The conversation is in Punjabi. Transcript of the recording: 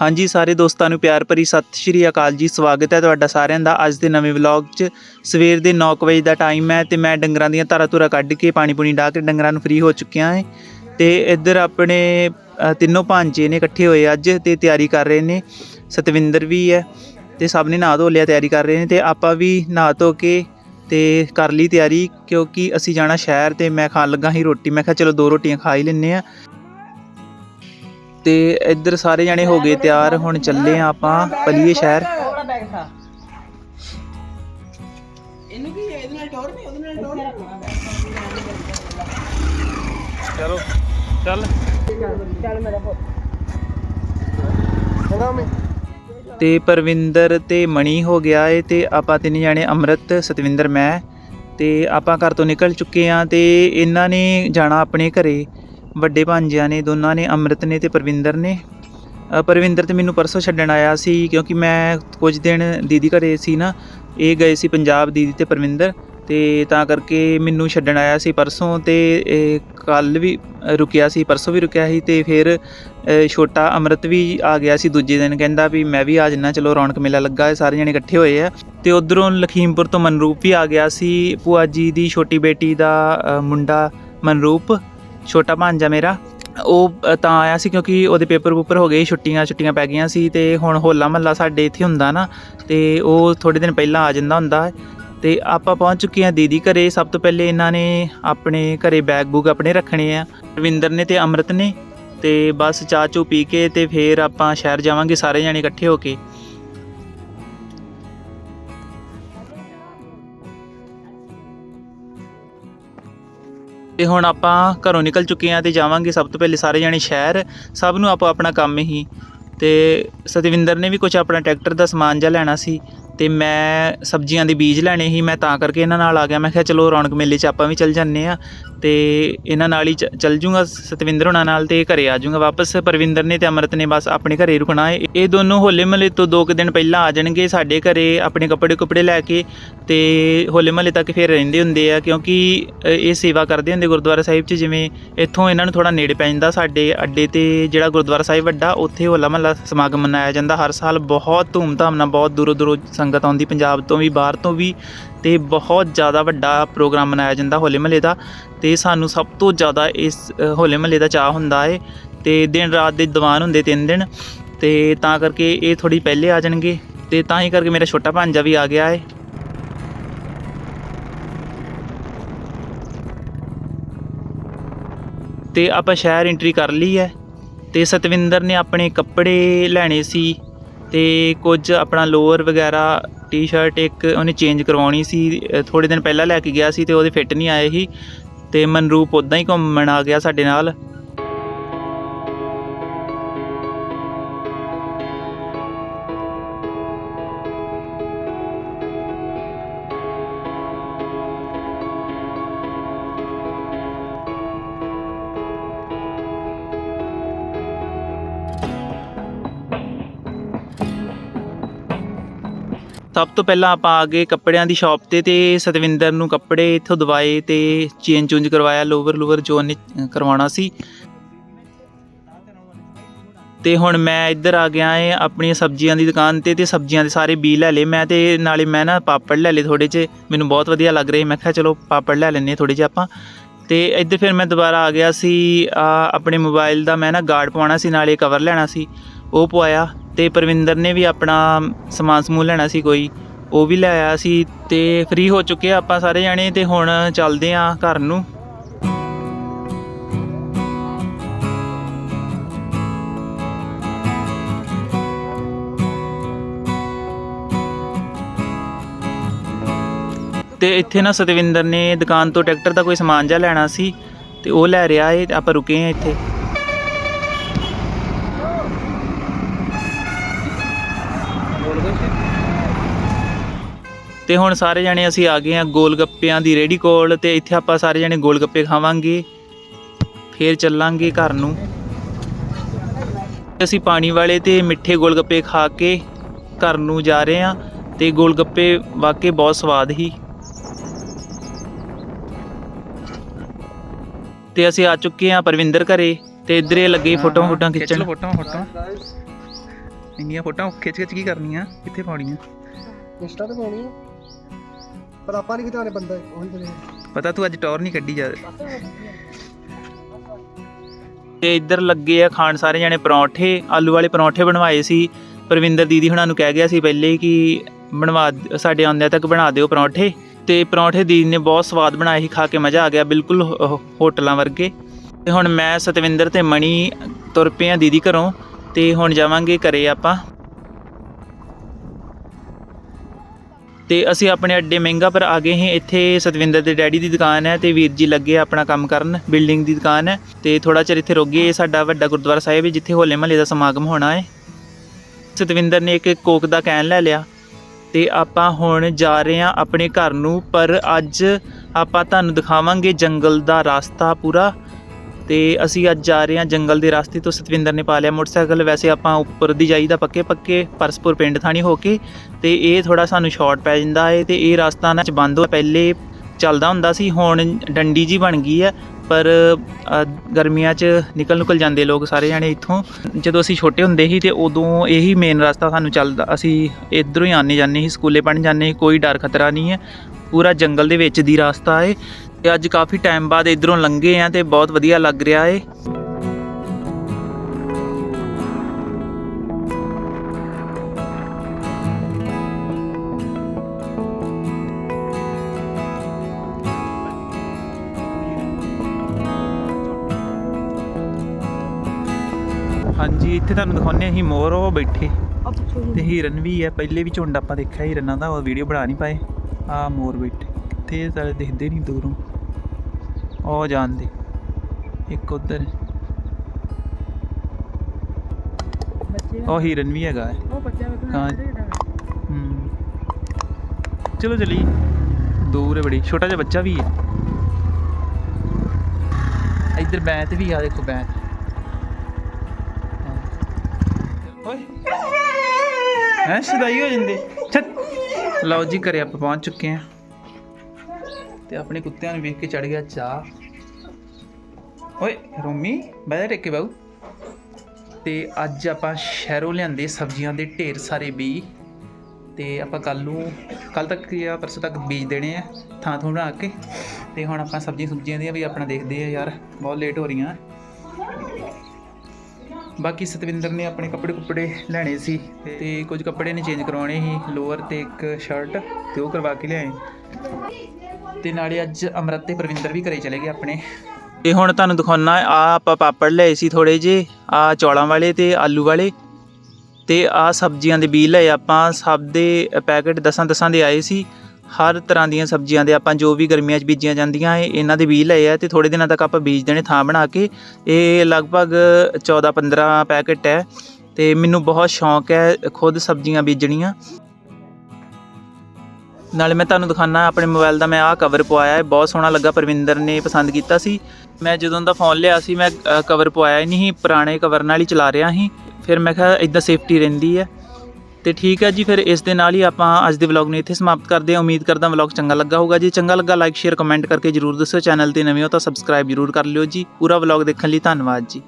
ਹਾਂਜੀ, ਸਾਰੇ ਦੋਸਤਾਂ ਨੂੰ ਪਿਆਰ ਭਰੀ ਸਤਿ ਸ਼੍ਰੀ ਅਕਾਲ ਜੀ। ਸਵਾਗਤ ਹੈ ਤੁਹਾਡਾ ਸਾਰਿਆਂ ਦਾ ਅੱਜ ਦੇ ਨਵੇਂ ਵਲੌਗ 'ਚ। ਸਵੇਰ ਦੇ 9 ਕੁ ਵਜੇ ਦਾ ਟਾਈਮ ਹੈ ਤੇ ਮੈਂ ਡੰਗਰਾਂ ਦੀਆਂ ਧਾਰਾ ਧੁਰਾ ਕੱਢ ਕੇ ਪਾਣੀ ਪੂਣੀ ਡਾਹ ਕੇ ਡੰਗਰਾਂ ਨੂੰ ਫ੍ਰੀ ਹੋ ਚੁੱਕਿਆ ਹਾਂ। ਤੇ ਇੱਧਰ ਆਪਣੇ ਤਿੰਨੋਂ ਭਾਂਜੇ ਨੇ ਇਕੱਠੇ ਹੋਏ ਅੱਜ ਤੇ ਤਿਆਰੀ ਕਰ ਰਹੇ ਨੇ। ਸਤਵਿੰਦਰ ਵੀ ਹੈ ਤੇ ਸਭ ਨੇ ਨਹਾ ਧੋ ਲਿਆ, ਤਿਆਰੀ ਕਰ ਰਹੇ ਨੇ ਤੇ ਆਪਾਂ ਵੀ ਨਹਾ ਧੋ ਕੇ ਤੇ ਕਰ ਲਈ ਤਿਆਰੀ ਕਿਉਂਕਿ ਅਸੀਂ ਜਾਣਾ ਸ਼ਹਿਰ ਤੇ ਮੈਂ ਖਾਣ ਲੱਗਾ ਸੀ ਰੋਟੀ। ਮੈਂ ਕਿਹਾ ਚਲੋ ਦੋ ਰੋਟੀਆਂ ਖਾ ਹੀ ਲੈਂਦੇ ਆ ਤੇ ਇੱਧਰ ਸਾਰੇ ਜਾਣੇ ਹੋ ਗਏ ਤਿਆਰ ਹੁਣ ਚੱਲੇ ਆ ਆਪਾਂ ਪਲੀਏ ਸ਼ਹਿਰ। ਇਹਨੂੰ ਕੀ ਇਹਦੇ ਨਾਲ ਟੋਰ ਨਹੀਂ ਉਹਦੇ ਨਾਲ ਟੋਰ ਚਲੋ ਚੱਲ ਚੱਲ। ਮੇਰਾ ਪੁੱਤ ਤੇ ਪਰਵਿੰਦਰ ਤੇ ਮਣੀ ਹੋ ਗਿਆ ਏ ਤੇ ਆਪਾਂ ਤਿੰਨ ਜਾਣੇ ਅੰਮ੍ਰਿਤ ਸਤਵਿੰਦਰ ਮੈਂ। ਤੇ ਆਪਾਂ ਘਰ ਤੋਂ ਨਿਕਲ ਚੁੱਕੇ ਆ ਤੇ ਇਹਨਾਂ ਨੇ ਜਾਣਾ ਆਪਣੇ ਘਰੇ। ਵੱਡੇ ਭਾਂਜਿਆਂ ਨੇ, ਦੋਨਾਂ ਨੇ, ਅੰਮ੍ਰਿਤ ਨੇ ਤੇ ਪਰਵਿੰਦਰ ਨੇ। ਪਰਵਿੰਦਰ ਤੇ ਮੈਨੂੰ ਪਰਸੋਂ ਛੱਡਣ ਆਇਆ ਸੀ ਕਿਉਂਕਿ ਮੈਂ ਕੁਝ ਦਿਨ ਦੀਦੀ ਘਰੇ ਸੀ ਨਾ, ਇਹ ਗਏ ਸੀ ਪੰਜਾਬ ਦੀਦੀ ਤੇ ਪਰਵਿੰਦਰ ਤੇ ਤਾਂ ਕਰਕੇ ਮੈਨੂੰ ਛੱਡਣ ਆਇਆ ਸੀ ਪਰਸੋਂ ਤੇ ਕੱਲ ਵੀ ਰੁਕਿਆ ਸੀ, ਪਰਸੋਂ ਵੀ ਰੁਕਿਆ ਸੀ ਤੇ ਫਿਰ ਛੋਟਾ ਅੰਮ੍ਰਿਤ ਵੀ ਆ ਗਿਆ ਸੀ ਦੂਜੇ ਦਿਨ, ਕਹਿੰਦਾ ਵੀ ਮੈਂ ਵੀ ਆ ਜੰਨਾ, ਚਲੋ ਰੌਣਕ ਮੇਲਾ ਲੱਗਾ ਹੈ ਸਾਰੇ ਜਣੇ ਇਕੱਠੇ ਹੋਏ ਆ। ਤੇ ਉਧਰੋਂ ਲਖੀਮਪੁਰ ਤੋਂ ਮਨਰੂਪ ਵੀ ਆ ਗਿਆ ਸੀ, ਭੂਆ ਜੀ ਦੀ ਛੋਟੀ ਬੇਟੀ ਦਾ ਮੁੰਡਾ ਮਨਰੂਪ ਛੋਟਾ ਭਾਂਜਾ ਮੇਰਾ, ਉਹ ਤਾਂ ਆਇਆ ਸੀ ਕਿਉਂਕਿ ਉਹਦੇ ਪੇਪਰ ਪੂਪਰ ਹੋ ਗਏ, ਛੁੱਟੀਆਂ ਛੁੱਟੀਆਂ ਪੈ ਗਈਆਂ ਸੀ ਤੇ ਹੁਣ ਹੋਲਾ ਮਹੱਲਾ ਸਾਡੇ ਇੱਥੇ ਹੁੰਦਾ ਨਾ, ਤੇ ਉਹ ਥੋੜੇ ਦਿਨ ਪਹਿਲਾਂ ਆ ਜਾਂਦਾ ਹੁੰਦਾ ਹੈ। ਤੇ ਆਪਾਂ ਪਹੁੰਚ ਚੁੱਕੇ ਹਾਂ ਦੀਦੀ ਘਰੇ, ਸਭ ਤੋਂ ਪਹਿਲੇ ਇਹਨਾਂ ਨੇ ਆਪਣੇ ਘਰੇ ਬੈਗ ਬੂਗ ਆਪਣੇ ਰੱਖਣੇ ਆ। ਰਵਿੰਦਰ ਨੇ ਤੇ ਅੰਮ੍ਰਿਤ ਨੇ, ਤੇ ਬਸ ਚਾਹ ਚੂ ਪੀ ਕੇ ਤੇ ਫੇਰ ਆਪਾਂ ਸ਼ਹਿਰ ਜਾਵਾਂਗੇ, ਸਾਰੇ ਜਾਣੇ ਇਕੱਠੇ ਹੋ ਕੇ। ਤੇ ਹੁਣ ਆਪਾਂ ਘਰੋਂ ਨਿਕਲ ਚੁੱਕੇ ਹਾਂ ਤੇ ਜਾਵਾਂਗੇ ਸਭ ਤੋਂ ਪਹਿਲੇ ਸਾਰੇ ਜਾਣੇ ਸ਼ਹਿਰ, ਸਭ ਨੂੰ ਆਪੋ ਆਪਣਾ ਕੰਮ ਹੀ। ਤੇ ਸਤਵਿੰਦਰ ਨੇ ਵੀ ਕੁਝ ਆਪਣਾ ਟਰੈਕਟਰ ਦਾ ਸਮਾਨ ਜਿਹਾ ਲੈਣਾ ਸੀ ਅਤੇ ਮੈਂ ਸਬਜ਼ੀਆਂ ਦੇ ਬੀਜ ਲੈਣੇ ਸੀ, ਮੈਂ ਤਾਂ ਕਰਕੇ ਇਹਨਾਂ ਨਾਲ ਆ ਗਿਆ। ਮੈਂ ਕਿਹਾ ਚਲੋ ਰੌਣਕ ਮੇਲੇ 'ਚ ਆਪਾਂ ਵੀ ਚੱਲ ਜਾਂਦੇ ਹਾਂ ਅਤੇ ਇਹਨਾਂ ਨਾਲ ਹੀ ਚ- ਚੱਲ ਜੂੰਗਾ, ਸਤਵਿੰਦਰ ਹੋਣਾ ਨਾਲ ਅਤੇ ਘਰੇ ਆ ਜੂੰਗਾ ਵਾਪਸ। ਪਰਵਿੰਦਰ ਨੇ ਅਤੇ ਅਮਰਤ ਨੇ ਬਸ ਆਪਣੇ ਘਰੇ ਰੁਕਣਾ ਹੈ। ਇਹ ਦੋਨੋਂ ਹੋਲੇ ਮਹੱਲੇ ਤੋਂ ਦੋ ਕੁ ਦਿਨ ਪਹਿਲਾਂ ਆ ਜਾਣਗੇ ਸਾਡੇ ਘਰੇ ਆਪਣੇ ਕੱਪੜੇ ਕੁਪੜੇ ਲੈ ਕੇ ਤੇ ਹੋਲੇ ਮਹੱਲੇ ਤੱਕ ਫਿਰ ਰਹਿੰਦੇ ਹੁੰਦੇ ਆ, ਕਿਉਂਕਿ ਇਹ ਸੇਵਾ ਕਰਦੇ ਹੁੰਦੇ ਗੁਰਦੁਆਰਾ ਸਾਹਿਬ 'ਚ, ਜਿਵੇਂ ਇੱਥੋਂ ਇਹਨਾਂ ਨੂੰ ਥੋੜਾ ਨੇੜੇ ਪੈ ਜਾਂਦਾ ਸਾਡੇ ਅੱਡੇ ਤੇ ਜਿਹੜਾ ਗੁਰਦੁਆਰਾ ਸਾਹਿਬ ਵੱਡਾ, ਉੱਥੇ ਹੋਲਾ ਮਹੱਲਾ ਸਮਾਗਮ ਮਨਾਇਆ ਜਾਂਦਾ। ਹਰ ਸਾਲ ਬਹੁਤ ਧੂਮਧਾਮ ਨਾਲ, ਬਹੁਤ ਦੂਰੋਂ ਦੂਰੋਂ ਸੰਗਤ ਸੰਗਤ ਆਉਂਦੀ ਪੰਜਾਬ ਤੋਂ ਵੀ, ਬਾਹਰ ਤੋਂ ਵੀ ਤੇ ਬਹੁਤ ਜ਼ਿਆਦਾ ਵੱਡਾ ਪ੍ਰੋਗਰਾਮ ਮਨਾਇਆ ਜਾਂਦਾ ਹੋਲੇ ਮਹੱਲੇ ਦਾ ਤੇ ਸਾਨੂੰ ਸਭ ਤੋਂ ਜ਼ਿਆਦਾ ਇਸ ਹੋਲੇ ਮਹੱਲੇ ਦਾ ਚਾਹ ਹੁੰਦਾ ਹੈ ਤੇ ਦਿਨ ਰਾਤ ਦੇ ਦੀਵਾਨ ਹੁੰਦੇ ਤਿੰਨ ਦਿਨ ਤੇ ਤਾਂ ਕਰਕੇ ਇਹ ਥੋੜੀ ਪਹਿਲੇ ਆ ਜਾਣਗੇ ਤੇ ਤਾਂ ਹੀ ਕਰਕੇ ਮੇਰਾ ਛੋਟਾ ਭਾਂਜਾ ਵੀ ਆ ਗਿਆ ਹੈ ਤੇ ਆਪਾਂ ਸ਼ਹਿਰ ਐਂਟਰੀ ਕਰ ਲਈ ਹੈ ਤੇ ਸਤਵਿੰਦਰ ਨੇ ਆਪਣੇ ਕੱਪੜੇ ਲੈਣੇ ਸੀ ਅਤੇ ਕੁਝ ਆਪਣਾ ਲੋਅਰ ਵਗੈਰਾ ਟੀ-ਸ਼ਰਟ ਇੱਕ ਉਹਨੇ ਚੇਂਜ ਕਰਵਾਉਣੀ ਸੀ ਥੋੜ੍ਹੇ ਦਿਨ ਪਹਿਲਾਂ ਲੈ ਕੇ ਗਿਆ ਸੀ ਅਤੇ ਉਹਦੇ ਫਿੱਟ ਨਹੀਂ ਆਏ ਸੀ। ਅਤੇ ਮਨਰੂਪ ਉੱਦਾਂ ਹੀ ਘੁੰਮਣ ਆ ਗਿਆ ਸਾਡੇ ਨਾਲ। ਸਭ ਤੋਂ ਪਹਿਲਾਂ ਆਪਾਂ ਆ ਗਏ ਕੱਪੜਿਆਂ ਦੀ ਸ਼ਾਪ ਤੇ ਤੇ ਸਤਵਿੰਦਰ ਨੂੰ ਕੱਪੜੇ ਇੱਥੋਂ ਦਵਾਏ ਤੇ ਚੇਂਜ ਚੁੰਜ ਕਰਵਾਇਆ, ਲੋਵਰ ਲੂਵਰ ਜੋ ਉਹਨੇ ਕਰਵਾਉਣਾ ਸੀ। ਤੇ ਹੁਣ ਮੈਂ ਇੱਧਰ ਆ ਗਿਆ ਏ ਆਪਣੀਆਂ ਸਬਜ਼ੀਆਂ ਦੀ ਦੁਕਾਨ ਤੇ ਤੇ ਸਬਜ਼ੀਆਂ ਦੇ ਸਾਰੇ ਬੀ ਲੈ ਲਏ। ਮੈਂ ਤੇ ਨਾਲੇ ਮੈਂ ਨਾ ਪਾਪੜ ਲੈ ਲਏ ਥੋੜੇ ਜਿਹੇ। ਮੈਨੂੰ ਬਹੁਤ ਵਧੀਆ ਲੱਗ ਰਹੇ। ਮੈਂ ਕਿਹਾ ਚਲੋ ਪਾਪੜ ਲੈ ਲੈਨੇ ਥੋੜੇ ਜਿਹੇ ਆਪਾਂ। ਤੇ ਇੱਧਰ ਫਿਰ ਮੈਂ ਦੁਬਾਰਾ ਆ ਗਿਆ ਸੀ। ਆਪਣੇ ਮੋਬਾਈਲ ਦਾ ਮੈਂ ਨਾ ਗਾਰਡ ਪਵਾਉਣਾ ਸੀ, ਨਾਲੇ ਕਵਰ ਲੈਣਾ ਸੀ। ਉਹ ਪਵਾਇਆ। ਤੇ ਪਰਵਿੰਦਰ ਨੇ ਵੀ ਆਪਣਾ ਸਮਾਨ ਸਮੂਹ ਲੈਣਾ ਸੀ ਕੋਈ, ਉਹ ਵੀ ਲੈ ਆਇਆ ਸੀ ਤੇ ਫ੍ਰੀ ਹੋ ਚੁੱਕੇ ਆ ਆਪਾਂ ਸਾਰੇ ਜਾਣੇ ਤੇ ਹੁਣ ਚੱਲਦੇ ਆ ਘਰ ਨੂੰ। ਤੇ ਇੱਥੇ ਨਾ ਸਤਵਿੰਦਰ ਨੇ ਦੁਕਾਨ ਤੋਂ ਟਰੈਕਟਰ ਦਾ ਕੋਈ ਸਮਾਨ ਜਿਹਾ ਲੈਣਾ ਸੀ ਤੇ ਉਹ ਲੈ ਰਿਹਾ ਏ, ਤੇ ਆਪਾਂ ਰੁਕੇ ਆ ਇੱਥੇ। ਤੇ ਹੁਣ ਸਾਰੇ ਜਣੇ ਅਸੀਂ ਆ ਗਏ ਆ ਗੋਲ ਗੱਪਿਆਂ ਦੀ ਰੇੜੀ ਕੋਲ ਤੇ ਇੱਥੇ ਆਪਾਂ ਸਾਰੇ ਜਣੇ ਗੋਲ ਗੱਪੇ ਖਾਵਾਂਗੇ ਫੇਰ ਚੱਲਾਂਗੇ ਘਰ ਨੂੰ। ਅਸੀਂ ਪਾਣੀ ਵਾਲੇ ਤੇ ਮਿੱਠੇ ਗੋਲ ਗੱਪੇ ਖਾ ਕੇ ਘਰ ਨੂੰ ਜਾ ਰਹੇ ਆ ਤੇ ਗੋਲ ਗੱਪੇ ਵਾਕਈ ਬਹੁਤ ਸਵਾਦ ਹੀ। ਤੇ ਅਸੀਂ ਆ ਚੁੱਕੇ ਆ ਪਰਵਿੰਦਰ ਘਰੇ ਤੇ ਇੱਧਰੇ ਲੱਗੇ ਫੋਟੋ ਫੋਟੋ ਖਿੱਚਣ। ਫੋਟੋ ਫੋਟੋ ਇੰਨੀਆਂ ਫੋਟੋਆਂ ਖਿੱਚ ਖਿੱਚ ਕੀ ਕਰਨੀਆਂ? ਕਿੱਥੇ ਪਾਉਣੀਆਂ? ਇੰਸਟਾ ਤੇ ਪਾਉਣੀ ਆ। ਪਰ ਆਪਾਂ ਨਹੀਂ ਕਿਤੇ ਬੰਦਾ ਉਹੀ ਤੇ ਪਤਾ ਤੂੰ ਅੱਜ ਟੌਰ ਨਹੀਂ ਕੱਢੀ ਜਾ। ਤੇ ਇੱਧਰ ਲੱਗੇ ਆ ਖਾਣ ਸਾਰੇ ਜਣੇ ਪਰੌਂਠੇ ਆਲੂ ਵਾਲੇ ਪਰੌਂਠੇ ਬਣਵਾਏ ਸੀ। ਪ੍ਰਵਿੰਦਰ ਦੀਦੀ ਹੁਣਾਂ ਨੂੰ ਕਹਿ ਗਿਆ ਸੀ ਪਹਿਲੇ ਕਿ ਬਣਵਾ ਸਾਡੇ ਆਉਂਦਿਆਂ ਤੱਕ ਬਣਾ ਦਿਓ ਪਰੌਂਠੇ। ਤੇ ਪਰੌਂਠੇ ਦੀਦੀ ਨੇ ਬਹੁਤ ਸਵਾਦ ਬਣਾਏ ਸੀ ਖਾ ਕੇ ਮਜ਼ਾ ਆ ਗਿਆ ਬਿਲਕੁਲ ਹੋਟਲਾਂ ਵਰਗੇ। ਤੇ ਹੁਣ ਮੈਂ ਸਤਵਿੰਦਰ ਤੇ ਮਣੀ ਤੁਰ ਪਏ ਆ ਦੀਦੀ ਘਰੋਂ ਤੇ ਹੁਣ ਜਾਵਾਂਗੇ ਘਰੇ ਆਪਾਂ। ਤੇ ਅਸੀਂ ਆਪਣੇ ਅੱਡੇ ਮਹਿੰਗਾ, ਪਰ ਆ ਗਏ ਹਾਂ ਇੱਥੇ ਸਤਵਿੰਦਰ ਦੇ ਡੈਡੀ ਦੀ ਦੁਕਾਨ ਹੈ ਤੇ ਵੀਰ ਜੀ ਲੱਗੇ ਆਪਣਾ ਕੰਮ ਕਰਨ, ਬਿਲਡਿੰਗ ਦੀ ਦੁਕਾਨ ਹੈ ਤੇ ਥੋੜਾ ਚਿਰ ਇੱਥੇ ਰੁਕ ਗਏ। ਇਹ ਸਾਡਾ ਵੱਡਾ ਗੁਰਦੁਆਰਾ ਸਾਹਿਬ ਹੈ, ਜਿੱਥੇ ਹੋਲੇ ਮਹੱਲੇ ਦਾ ਸਮਾਗਮ ਹੋਣਾ ਹੈ। ਸਤਵਿੰਦਰ ਨੇ ਇੱਕ ਕੋਕ ਦਾ ਕੈਨ ਲੈ ਲਿਆ ਤੇ ਆਪਾਂ ਹੁਣ ਜਾ ਰਹੇ ਹਾਂ ਆਪਣੇ ਘਰ ਨੂੰ, ਪਰ ਅੱਜ ਆਪਾਂ ਤੁਹਾਨੂੰ ਦਿਖਾਵਾਂਗੇ ਜੰਗਲ ਦਾ ਰਸਤਾ ਪੂਰਾ। ਤੇ ਅਸੀਂ ਅੱਜ ਜਾ ਰਹੇ ਹਾਂ ਜੰਗਲ ਦੇ ਰਸਤੇ ਤੋਂ ਸਤਵਿੰਦਰ ਨੇ ਪਾ ਲਿਆ ਮੋਟਰਸਾਈਕਲ। ਵੈਸੇ ਆਪਾਂ ਉੱਪਰ ਦੀ ਜਾਈਦਾ ਪੱਕੇ ਪੱਕੇ ਪਰਸਪੁਰ ਪਿੰਡ ਥਾਣੀ ਹੋ ਕੇ ਤੇ ਇਹ ਥੋੜਾ ਸਾਨੂੰ ਸ਼ਾਰਟ ਪੈ ਜਾਂਦਾ ਹੈ ਤੇ ਇਹ ਰਸਤਾ ਨਾ ਚ ਬੰਦ ਹੋ ਪਹਿਲੇ ਚੱਲਦਾ ਹੁੰਦਾ ਸੀ, ਹੁਣ ਡੰਡੀ ਜੀ ਬਣ ਗਈ ਹੈ, ਪਰ ਗਰਮੀਆਂ 'ਚ ਨਿਕਲ ਨੁਕਲ ਜਾਂਦੇ ਲੋਕ ਸਾਰੇ ਜਾਣੇ ਇੱਥੋਂ। ਜਦੋਂ ਅਸੀਂ ਛੋਟੇ ਹੁੰਦੇ ਸੀ ਤੇ ਉਦੋਂ ਇਹੀ ਮੇਨ ਰਸਤਾ ਸਾਨੂੰ ਚੱਲਦਾ, ਅਸੀਂ ਇਧਰੋਂ ਹੀ ਆਨੇ ਜਾਂਦੇ ਸੀ, ਸਕੂਲੇ ਪੜ੍ਹਨ ਜਾਂਦੇ ਸੀ, ਕੋਈ ਡਰ ਖਤਰਾ ਨਹੀਂ ਹੈ। ਪੂਰਾ ਜੰਗਲ ਦੇ ਵਿੱਚ ਦੀ ਰਸਤਾ ਹੈ ਤੇ ਅੱਜ ਕਾਫੀ ਟਾਈਮ ਬਾਅਦ ਇਧਰੋਂ ਲੰਘੇ ਆ ਤੇ ਬਹੁਤ ਵਧੀਆ ਲੱਗ ਰਿਹਾ ਏ। ਹਾਂਜੀ ਇੱਥੇ ਤੁਹਾਨੂੰ ਦਿਖਾਉਂਦੇ ਹਾਂ ਅਸੀਂ ਮੋਰ ਉਹ ਬੈਠੇ। ਆ ਤੇ ਹਿਰਨ ਵੀ ਹੈ ਪਹਿਲੇ ਵੀ ਝੁੰਡ ਆਪਾਂ ਦੇਖਿਆ ਹਿਰਨਾਂ ਦਾ ਉਹ ਵੀਡੀਓ ਬਣਾ ਨਹੀਂ ਪਾਏ। ਆ ਮੋਰ ਬੈਠੇ। ਕਿੱਥੇ ਸਾਰੇ ਦਿਖਦੇ ਨਹੀਂ ਦੂਰੋਂ। ਉਹ ਜਾਂਦੇ। ਇੱਕ ਉਧਰ। ਉਹ ਹਿਰਨ ਵੀ ਹੈਗਾ ਉਹ ਬੱਚਾ ਹਾਂ। ਹੂੰ। ਚਲੋ ਚਲੀ। ਦੂਰ ਹੈ ਬੜੀ। ਛੋਟਾ ਜਿਹਾ ਬੱਚਾ ਵੀ ਹੈ। ਇੱਧਰ ਬੈਂਤ ਵੀ ਆ ਦੇਖੋ ਬੈਂਤ। ਓਏ। ਹੈ ਸਦਾਈ ਹੋ ਜਾਂਦੇ। ਛੱਤ। ਲਓ ਜੀ ਘਰੇ ਆਪਾਂ ਪਹੁੰਚ ਚੁੱਕੇ ਹਾਂ। ਤੇ ਆਪਣੇ ਕੁੱਤਿਆਂ ਨੂੰ ਵੇਖ ਕੇ ਚੜ ਗਿਆ ਚਾਹ ਓਏ, ਰੋਮੀ, ਬਹਿ ਜਾ ਕੇ ਬਾਊ। ਤੇ ਅੱਜ ਆਪਾਂ ਸ਼ਹਿਰੋਂ ਲਿਆਂਦੇ ਸਬਜ਼ੀਆਂ ਦੇ ਢੇਰ ਸਾਰੇ ਬੀ ਤੇ ਆਪਾਂ ਕੱਲ ਨੂੰ, ਕੱਲ ਤੱਕ ਜਾਂ ਪਰਸੋਂ ਤੱਕ ਬੀਜ ਦੇਣੇ ਆ, ਥਾਂ ਥਾਂ ਬਣਾ ਕੇ। ਤੇ ਹੁਣ ਆਪਾਂ ਸਬਜ਼ੀਆਂ ਸੁਬਜ਼ੀਆਂ ਦੀਆਂ ਵੀ ਆਪਣਾ ਦੇਖਦੇ ਆ ਯਾਰ, ਬਹੁਤ ਲੇਟ ਹੋ ਰਹੀਆਂ। ਬਾਕੀ ਸਤਵਿੰਦਰ ਨੇ ਆਪਣੇ ਕੱਪੜੇ ਕੁੱਪੜੇ ਲੈਣੇ ਸੀ, ਤੇ ਕੁਝ ਕੱਪੜੇ ਨੇ ਚੇਂਜ ਕਰਵਾਉਣੇ ਸੀ ਲੋਅਰ ਤੇ ਇੱਕ ਸ਼ਰਟ ਤੇ ਉਹ ਕਰਵਾ ਕੇ ਲਿਆਏ। ਤੇ ਨਾਲੇ ਅੱਜ ਅਮਰਤ ਤੇ ਪ੍ਰਵਿੰਦਰ ਵੀ ਘਰੇ ਚਲੇ ਗਏ ਆਪਣੇ। ਤੇ ਹੁਣ ਤੁਹਾਨੂੰ ਦਿਖਾਉਣਾ, ਆ ਆਪਾਂ ਪਾਪੜ ਲਏ ਸੀ ਥੋੜੇ ਜੇ ਆ ਚੌਲਾਂ ਵਾਲੇ ਤੇ ਆਲੂ ਵਾਲੇ ਤੇ ਆ ਸਬਜ਼ੀਆਂ ਦੇ ਬੀਜ ਲਏ ਆਪਾਂ। ਸਭ ਦੇ ਪੈਕੇਟ ਦਸਾਂ ਦਸਾਂ ਦੇ ਆਏ ਸੀ। ਹਰ ਤਰ੍ਹਾਂ ਦੀਆਂ ਸਬਜ਼ੀਆਂ ਦੇ ਆਪਾਂ ਜੋ ਵੀ ਗਰਮੀਆਂ 'ਚ ਬੀਜੀਆਂ ਜਾਂਦੀਆਂ, ਇਹ ਇਹਨਾਂ ਦੇ ਬੀਜ ਲਏ ਆ ਤੇ ਥੋੜੇ ਦਿਨਾਂ ਤੱਕ ਆਪਾਂ ਬੀਜ ਦੇਣੇ ਥਾਂ ਬਣਾ ਕੇ। ਇਹ ਲਗਭਗ 14 15 ਪੈਕੇਟ ਹੈ ਤੇ ਮੈਨੂੰ ਬਹੁਤ ਸ਼ੌਂਕ ਹੈ ਖੁਦ ਸਬਜ਼ੀਆਂ ਬੀਜਣੀਆਂ। ਨਾਲੇ ਮੈਂ ਤੁਹਾਨੂੰ ਦਿਖਾਣਾ ਆਪਣੇ ਮੋਬਾਈਲ ਦਾ ਮੈਂ ਆਹ ਕਵਰ ਪਵਾਇਆ ਹੈ ਬਹੁਤ ਸੋਹਣਾ ਲੱਗਾ ਪਰਵਿੰਦਰ ਨੇ ਪਸੰਦ ਕੀਤਾ ਸੀ। ਮੈਂ ਜਦੋਂ ਦਾ ਫੋਨ ਲਿਆ ਸੀ ਮੈਂ ਕਵਰ ਪਵਾਇਆ ਹੀ ਨਹੀਂ ਸੀ, ਪੁਰਾਣੇ ਕਵਰ ਨਾਲ ਹੀ ਚਲਾ ਰਿਹਾ ਸੀ। ਫਿਰ ਮੈਂ ਕਿਹਾ ਇਦਾਂ ਸੇਫਟੀ ਰਹਿੰਦੀ ਹੈ। ਤੇ ਠੀਕ ਹੈ ਜੀ ਫਿਰ ਇਸ ਦੇ ਨਾਲ ਹੀ ਆਪਾਂ ਅੱਜ ਦੇ ਵਲੌਗ ਨੂੰ ਇੱਥੇ ਸਮਾਪਤ ਕਰਦੇ ਹਾਂ। ਉਮੀਦ ਕਰਦਾ ਵਲੌਗ ਚੰਗਾ ਲੱਗਾ ਹੋਊਗਾ ਜੀ। ਚੰਗਾ ਲੱਗਾ ਲਾਈਕ ਸ਼ੇਅਰ ਕਮੈਂਟ ਕਰਕੇ ਜਰੂਰ ਦੱਸੋ ਚੈਨਲ ਤੇ ਨਵੇਂ ਹੋ ਤਾਂ ਸਬਸਕ੍ਰਾਈਬ ਜਰੂਰ ਕਰ ਲਿਓ ਜੀ। ਪੂਰਾ ਵਲੌਗ ਦੇਖਣ ਲਈ ਧੰਨਵਾਦ ਜੀ।